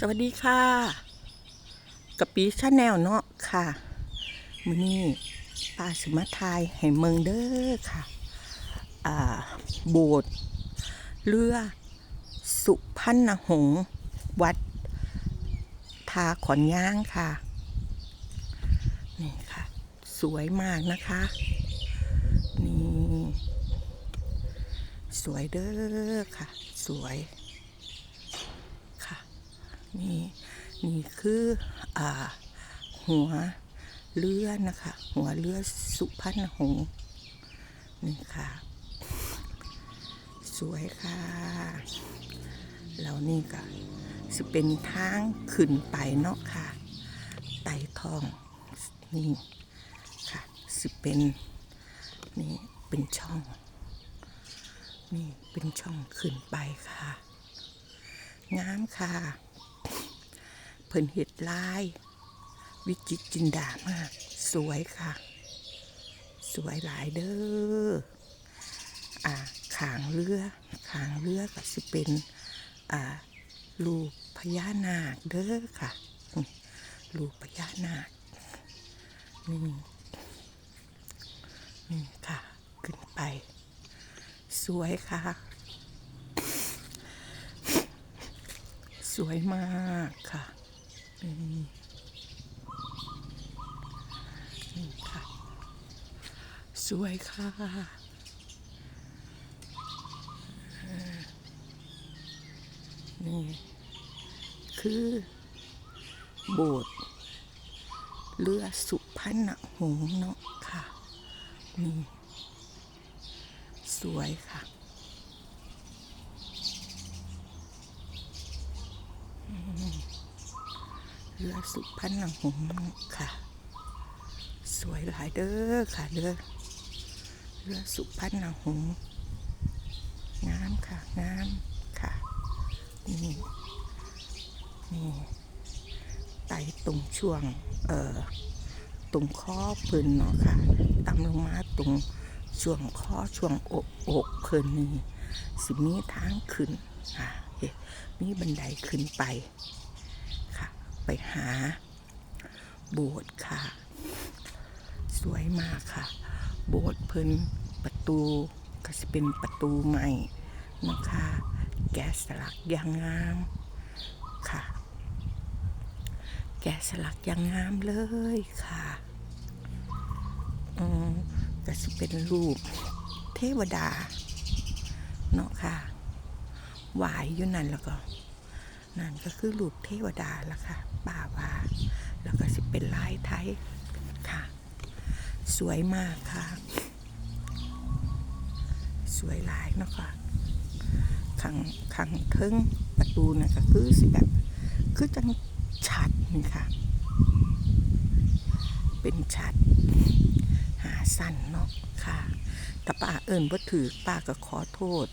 สวัสดีค่ะกะปีชาแนลเนาะค่ะมือนี้ป้าสิมาทายให้เมืองเด้อค่ะ อ่า โบสถ์เรือ สุพรรณหงษ์วัด ทาขอนย่างค่ะ นี่ค่ะ สวยมากนะคะ นี่ สวยเด้อค่ะ สวย นี่นี่คืออ่าหัวเรือนะคะ หัวเรือสุพรรณหงษ์นี่ค่ะ สวยค่ะแล้วนี่ก็จะเป็นทางขึ้นไปเนาะค่ะไต่ทองนี่ค่ะสิเป็นนี่เป็นช่องนี่เป็นช่องขึ้นไปค่ะงามค่ะ พิ่นเห็ดลาย วิจิตจินดามาก สวยค่ะ สวยหลายเด้ออ่าขางเรือขางเรือก็สิเป็นอ่าลูกพญานาคเด้อค่ะลูกพญานาคนี่นี่ค่ะ ขึ้นไป สวยค่ะ สวยมากค่ะ นี่นี่ค่ะ สวยค่ะนี่คือโบสถ์เรือสุพรรณหงษ์เนาะค่ะ นี่ สวยค่ะ เรือสุพรรณหงษ์ค่ะ สวยหลายเด้อค่ะเรือเรือสุพรรณหงษ์งามค่ะงามค่ะนี่นี่ไต่ตรงช่วง เอ่อตรงข้อพิ่นเนาะค่ะต่ำลงมาตรงช่วงข้อช่วงอกอกเพิ่นนี่สิมีทางขึ้นค่ะนมีบันไดขึ้นไป ไปหาโบสถ์ค่ะ สวยมากค่ะ โบสถ์เพิ่นประตูก็จะเป็นประตูใหม่นะคะ แกะสลักอย่างงามค่ะ แกะสลักอย่างงามเลยค่ะอืมก็จะเป็นรูปเทวดาเนาะค่ะหวายอยู่นั่นแล้วก็ นั่นก็คือรูปเทวดาละค่ะ ป่าว่า แล้วก็สิเป็นลายไทยค่ะ สวยมากค่ะ สวยหลายเนาะค่ะขังขังทิงประตูนะก็คือสิแบบ คือจังชัดนี่ค่ะ เป็นชัด หาสั้นเนาะค่ะถ้าป้าเอิญบ่าถือป้าก็ขอโทษ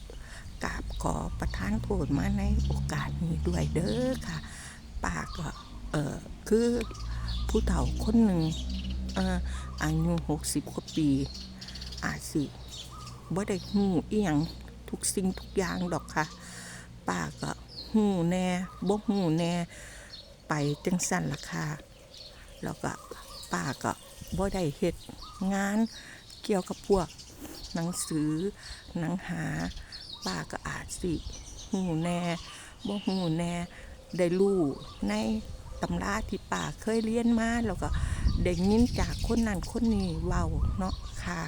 กราบขอประทานโทษมาในโอกาสนี้ด้วยเด้อค่ะป้าก็ เออคือผู้เฒ่าคนหนึ่งเอ่อายุหกสิบกว่าปี อาจสิบ่ได้หูอีหยังทุกสิ่งทุกอย่างดอกค่ะป้าก็หูแน่บ่หูแน่ ไปจังสั่นล่ะค่ะแล้วก็ป้าก็บ่ได้เฮ็ดงานเกี่ยวกับพวก หนังสือหนังหาป้าก็อาจสิหูแน่บ่หูแน่ได้รู้ใน ตำราที่ป้าเคยเรียนมาแล้วก็ได้ยินจากคนนั้นคนนี้เว้าเนาะค่ะ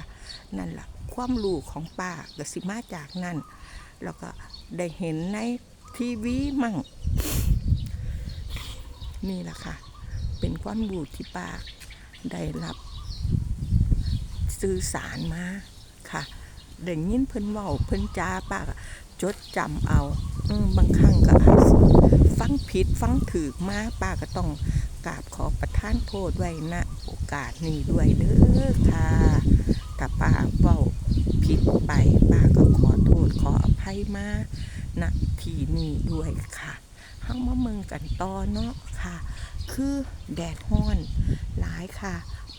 นั่นล่ะความรู้ของป้าก็สิมาจากนั่นแล้วก็ได้เห็นในทีวีมั่ง นี่แหละค่ะ เป็นความรู้ที่ป้าได้รับสื่อสารมาค่ะได้ยินเพิ่นเว้าเพิ่นจาป้าจดจำเอาอบางครั้งก็อาจ ฟังผิดฟังถูกมาป้าก็ต้องกราบขอประทานโทษไว้ณโอกาสนี้ด้วยเด้อค่ะถ้าป้าเว้าผิดไปป้าก็ขอโทษขออภัยมาณที่นี้ด้วยค่ะเฮามาเมืองกันต่อเนาะค่ะ คือแดดฮ้อนหลายค่ะ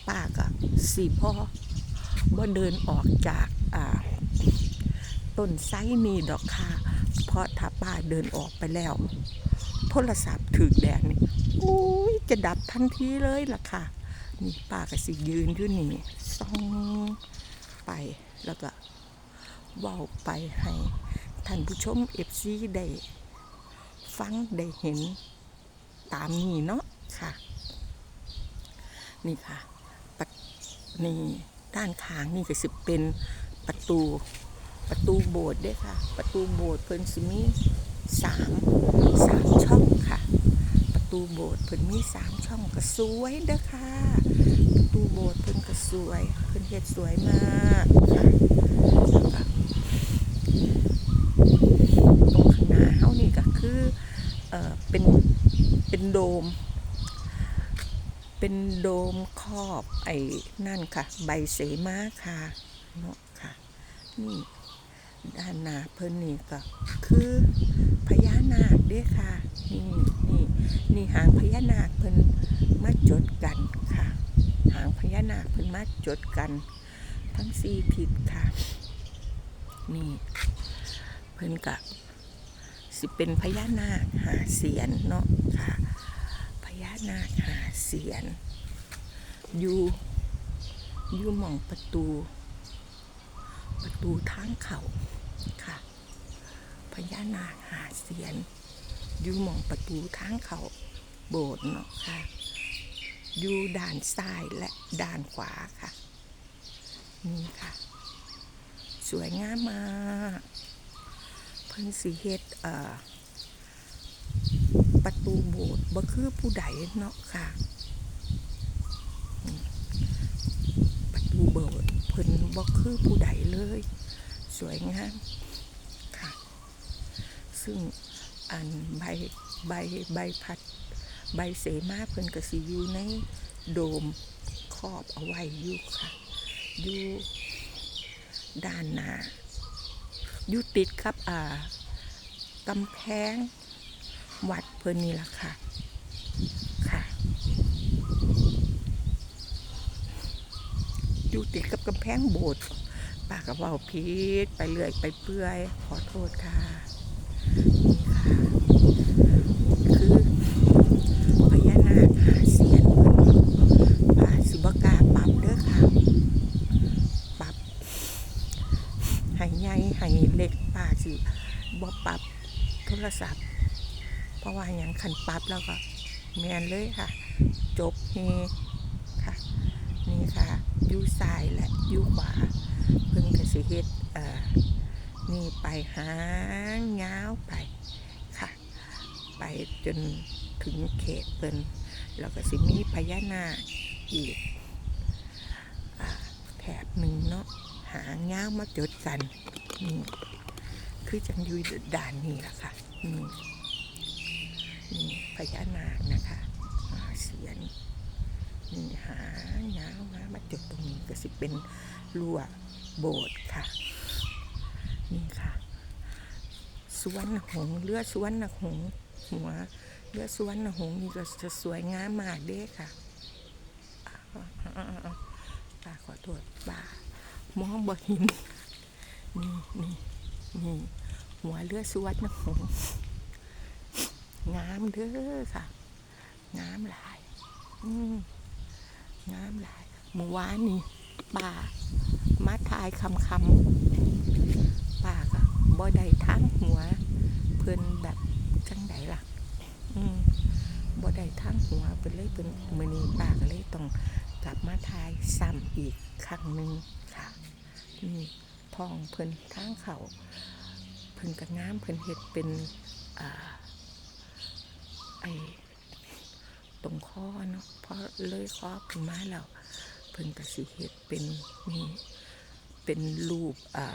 ป้าก็สีพ่อบ่เดินออกจากต้นไซนี่ดอกค่ะ เพราะถ้าป้าเดินออกไปแล้ว ทรศัพท์ถึกแดดนี่อุ้ยจะดับทันทีเลยล่ะค่ะ นี่ป้าก็สิยืนอยู่นี่ส่องไปแล้วก็เว้าไปให้ท่านผู้ชมเอฟซีได้ฟังได้เห็นตามนี้เนาะค่ะ นี่ค่ะปนี่ด้านข้างนี่ก็สิเป็นประตูประตูโบสถ์เด้วยค่ะ ประตูโบสถ์เพิ่นสิมี สามสามช่องค่ะ ประตูโบสถ์เพิ่นมีสามช่องก็สวยเด้อค่ะ ประตูโบสถ์เพิ่นก็สวยเพิ่นเฮ็ดสวยมากค่ะตรงข้างหน้าเฮานี่ก็คือเอ่อเป็นเป็นโดม เป็นโดมครอบไอ้นั่นค่ะ ใบเสมาค่ะเนาะค่ะนี่ ด้านหน้าเพิ่นนี่ก็คือพญานาคเด้ค่ะ นี่นี่นี่หางพญานาคเพิ่นมาจดกันค่ะ หางพญานาคเพิ่นมาจดกัน ทั้งสี่ทิศค่ะ นี่เพิ่นกะสิเป็นพญานาคหาเสียนเนาะค่ะพญานาคหาเสียนอยู่อยู่หม่องประตู ประตูทางเขา ค่ะพญานาคหาเสียนอยู่มองประตูทางเขาโบสถ์เนาะค่ะ อยู่ด้านซ้ายและด้านขวาค่ะ นี่ค่ะ สวยงามมากเพิ่นสีเฮ็ดเอ่อประตูโบสถ์บ่คือผู้ใดเนาะค่ะประตูโบสถ์เพิ่นบ่คือผู้ใดเลย สวยงามค่ะ ซึ่งอันใบใบใบพัด ใบเสมาเพิ่นก็สิอยู่ในโดมครอบเอาไว้อยู่ค่ะ อยู่ด้านหน้าอยู่ติดกับอ่ากำแพงวัดเพิ่นนี่ล่ะค่ะ ค่ะ อยู่ติดกับกำแพงโบสถ์ ปาก็เว้าผิดไปเรื่อยไปเปื่อย ขอโทษค่ะนี่ค่ะ คือพญานาคหาเสียนเพิ่นป้าสิบ่กาปรับเด้อค่ะ ปรับให้ใหญ่ให้เล็กป้าสิบ่ปรับโทรศัพท์ เพราะว่าอย่างขันปรับแล้วก็แมนเลยค่ะ จบเฮค่ะ นี่ค่ะยูซ้ายและยูขวา เพิ่งกสิเฮ็ดนี่ไปหางยาวไปค่ะ ไปจนถึงเขตเพิ่นแล้วก็สิมีพญานาคอีกอแถบหนึ่งเนาะหางยาวมาจดกันนี่คือจังอยูด่านนี้ล่ะค่ะนี่นี่พญานาคนะคะเสียน นี่หายาวมามาจุดตรงนี้ก็สิเป็นรั้วโบสถ์ค่ะ นี่ค่ะสวรรณหงเรือสวรรณหงหัวเรือสวรรณหงนี่ก็จะสวยงามมากเด้ค่ะอ่าๆๆๆป้าขอโทษป้ามองบ่เห็นนี่นี่นี่หัวเรือสวรรณหงงามเด้อค่ะงามหลาย อืม งามหลายเมื่อวานนี่ป่ามาทายคำคำป่าก็บ่ได้ทั้งหัว เพิ่นแบบจังไดล่ะ อืมบ่ได้ทั้งหัวเพิ่นเลยเพิ่นมือนี้ป่าก็เลยต้องกลับมาทายซ้ำอีกครั้งหนึ่งค่ะนี่ทองเพิ่นทางเขาเพิ่นก็งามเพิ่นเฮ็ดเป็นอ่าไอ ตรงข้อเนาะเพราะเลยข้อขึ้นมาแล้วเพิ่นก็สิเฮ็ดเป็นนี่เป็นรูปอ่า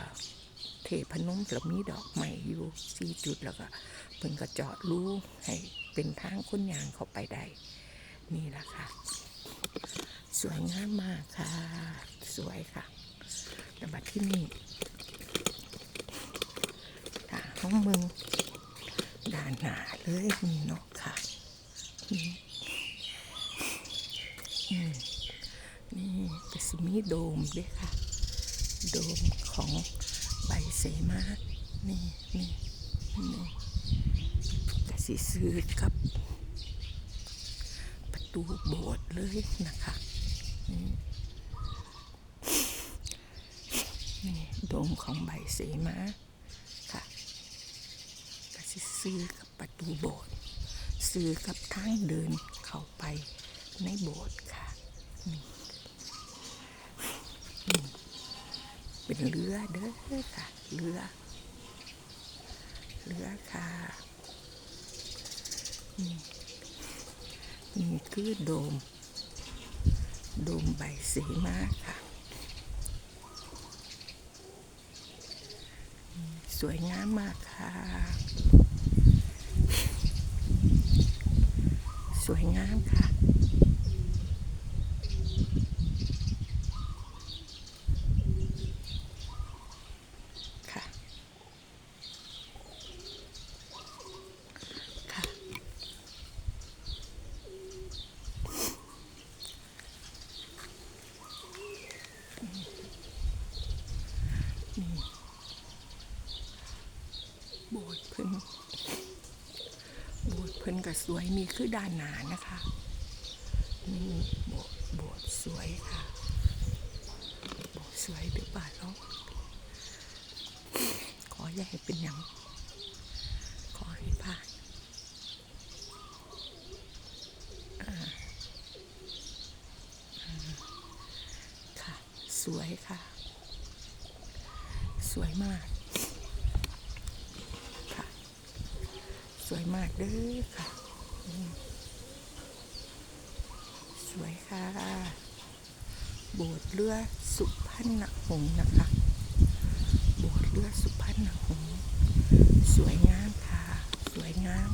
เทพนมแล้วมีดอกไม้อยู่สี่จุดแล้วก็เพิ่นก็เจาะรูให้เป็นทางคนยางเข้าไปได้ นี่แหละค่ะ สวยงามมากค่ะ สวยค่ะแต่บัดที่นี่ทางห้องมึงด้านหน้าเลยนี่เนาะค่ะนี่อืม นี่ก็สิมีโดมด้วยค่ะ โดมของใบเสมานี่นี่นี่ก็สิซื้อกับ ประตูโบสถ์เลยนะคะนี่โดมของใบเสมาค่ะก็สิซื้อกับประตูโบสถ์ซื้อกับทางเดินเข้าไปในโบสถ์ค่ะ เป็นเรือเด้อค่ะ เรือ เรือค่ะ นี่คือโดม โดมใบสีมากค่ะ สวยงามมากค่ะ สวยงามค่ะ ค่ะ โบสถ์เพิ่นโบสถ์เพิ่น ก็สวยนี่คือด้านหนานะคะนี่โบสถ์โบสถ์สวยค่ะ โบสถ์สวยเดือป่าล้วขออย่าให้เป็นอย่างขอให้ผ่านค่ะ สวยค่ะ สวยมาก ค่ะ ส วยมากเด้อค่ะ สวยค่ะ โบสถ์เลือสุพรรณหงส์นะคะ โบสถ์เลือสุพรรณหงส์สวยงามค่ะ สวยงาม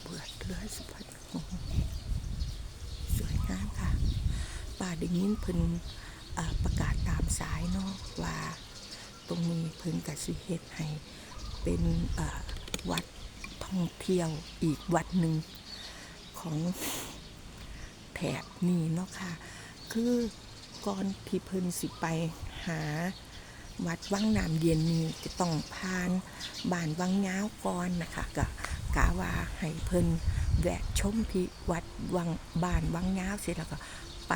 โบสถ์เรือสุพรรณหงส์ สวยงามค่ะ ป่าได้ยินเพิ่นอ่าประกาศตามสายเนาะว่า ตรงนี้เพิ่นกสิเฮ็ดให้เป็นวัดท่องเที่ยวอีกวัดหนึ่งของแถบนี้เนาะค่ะ คือก่อนที่เพิ่นสิไปหาวัดวังน้ำเย็นนี้จะต้องผ่านบ้านวังย้าวก่อนนะคะก็กะว่าให้เพิ่นแวะชมที่วัดวังบ้านวังย้าวเสร็จแล้วก็ไป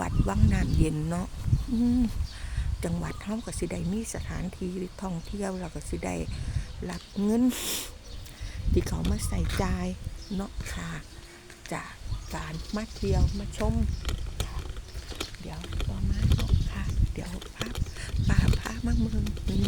วัดวังน้ำเย็นเนาะอื จังหวัดเฮาก็สิได้มีสถานที่ท่องเที่ยวแล้วก็สิได้รับเงิน ที่เขามาใส่ใจายเนาะค่ะจากการมาเที่ยวมาชม เดี๋ยวต่อมาเนาะค่ะ เดี๋ยวพาป่าพามาเมืองนี่